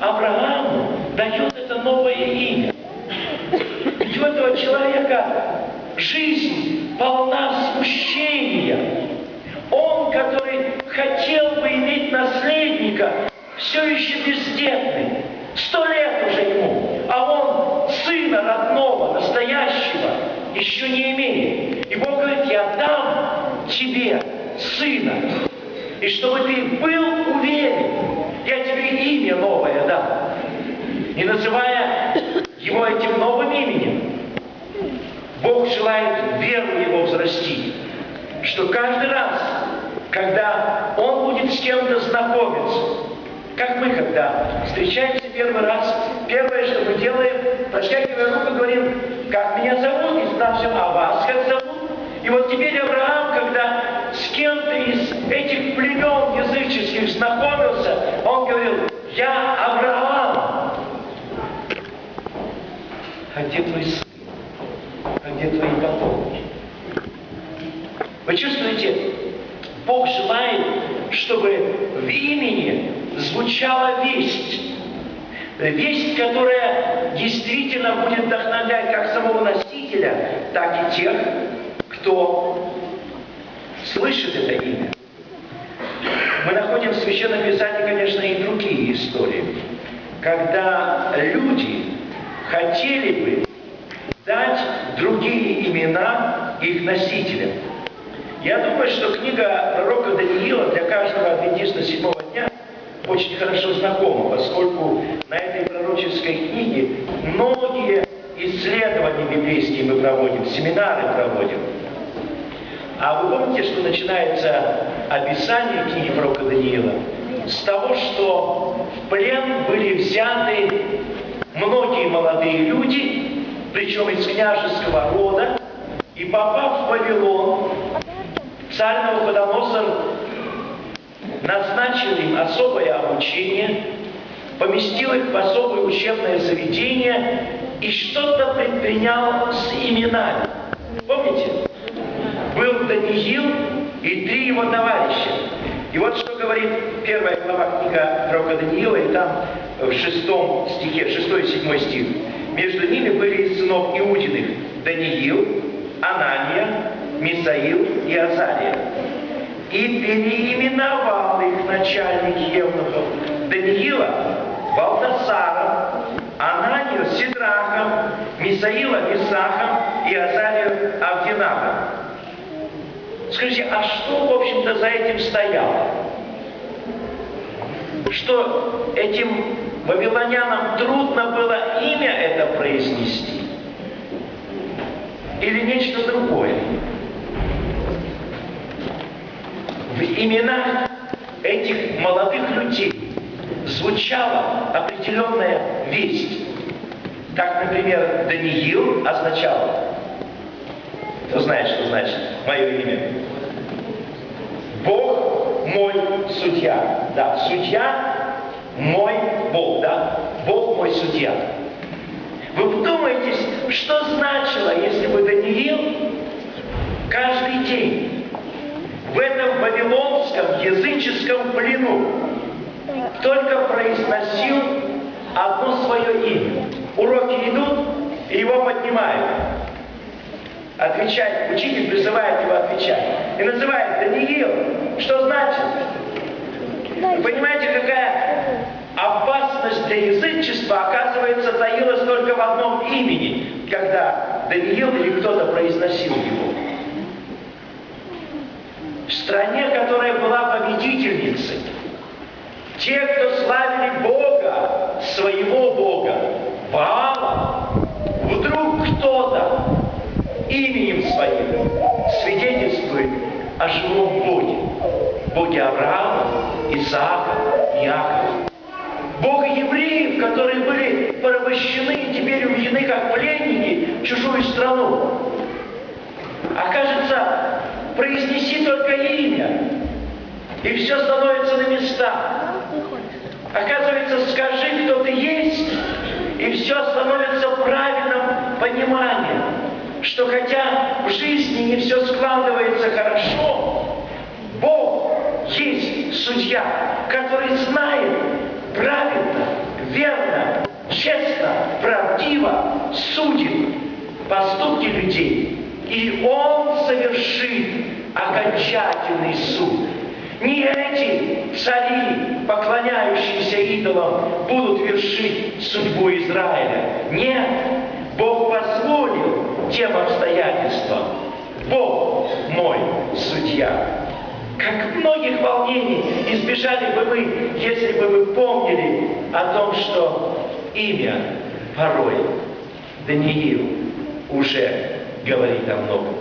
Аврааму дает это новое имя. Ведь у этого человека жизнь полна смущения. Он, который хотел бы иметь наследника, все еще бездетный. Сто лет уже ему, а он сына родного, настоящего, еще не имеет. И Бог говорит, я дам тебе сына. И чтобы ты был уверен, я тебе имя новое дам. И называя его этим новым именем, Бог желает веру его взрастить. Что каждый раз, когда он будет с кем-то знакомиться, как мы, когда встречаемся первый раз, первое, что мы делаем, протягивая руку, говорим, как меня зовут, и спрашиваем, а вас как зовут? И вот теперь Авраам, когда с кем-то из этих племен языческих знакомился, он говорил, я Авраам. А где твой сын? А где твои потомки? Вы чувствуете, Бог желает, чтобы в имени звучала весть. Весть, которая действительно будет вдохновлять как самого носителя, так и тех, кто слышит это имя. Мы находим в Священном Писании, конечно, и другие истории, когда люди хотели бы дать другие имена их носителям. Я думаю, что книга пророка Даниила для каждого адвентиста седьмого дня очень хорошо знакома, поскольку на этой пророческой книге многие исследования библейские мы проводим, семинары проводим. А вы помните, что начинается описание книги пророка Даниила с того, что в плен были взяты многие молодые люди, причем из княжеского рода, и попав в Вавилон, царь Навуходоносор назначил им особое обучение, поместил их в особое учебное заведение и что-то предпринял с именами. Помните? Даниил и три его товарища. И вот что говорит первая глава книга пророка Даниила, и там в шестом стихе, шестой и седьмой стих. Между ними были сынов Иудиных Даниил, Анания, Мисаил и Азария. И переименовал их начальник Евнухов Даниила Балтасаром, Ананию Сидрахом, Мисаила Мисахом и Азарию Авдинахом. Скажите, а что, в общем-то, за этим стояло? Что этим вавилонянам трудно было имя это произнести? Или нечто другое? В именах этих молодых людей звучала определенная весть. Так, например, Даниил означал, знает, что значит мое имя? Бог мой судья. Да, судья мой Бог, да? Бог мой судья. Вы вдумайтесь, что значило, если бы Даниил каждый день в этом вавилонском языческом плену только произносил одно свое имя. Уроки идут, и его поднимают. Отвечать, учитель призывает его отвечать. И называет Даниил. Что значит? Вы понимаете, какая опасность для язычества, оказывается, таилась только в одном имени, когда Даниил или кто-то произносил его. В стране, которая была победительницей, те, кто славили Бога, своего Бога, Ваала, вдруг кто-то именем своим свидетельствует о живом Боге. Боге Авраама, Исаака, Иакова. Бог евреев, которые были порабощены и теперь уведены как пленники в чужую страну. Окажется, произнеси только имя, и все становится на места. Оказывается, скажи, кто ты есть, и все становится правильным пониманием, что хотя в жизни не все складывается хорошо, Бог есть судья, который знает правильно, верно, честно, правдиво судит поступки людей. И Он совершит окончательный суд. Не эти цари, поклоняющиеся идолам, будут вершить судьбу Израиля. Нет, Бог позволил тем обстоятельствам. Бог мой судья. Как многих волнений избежали бы мы, если бы вы помнили о том, что имя порой Даниил уже говорит о многом.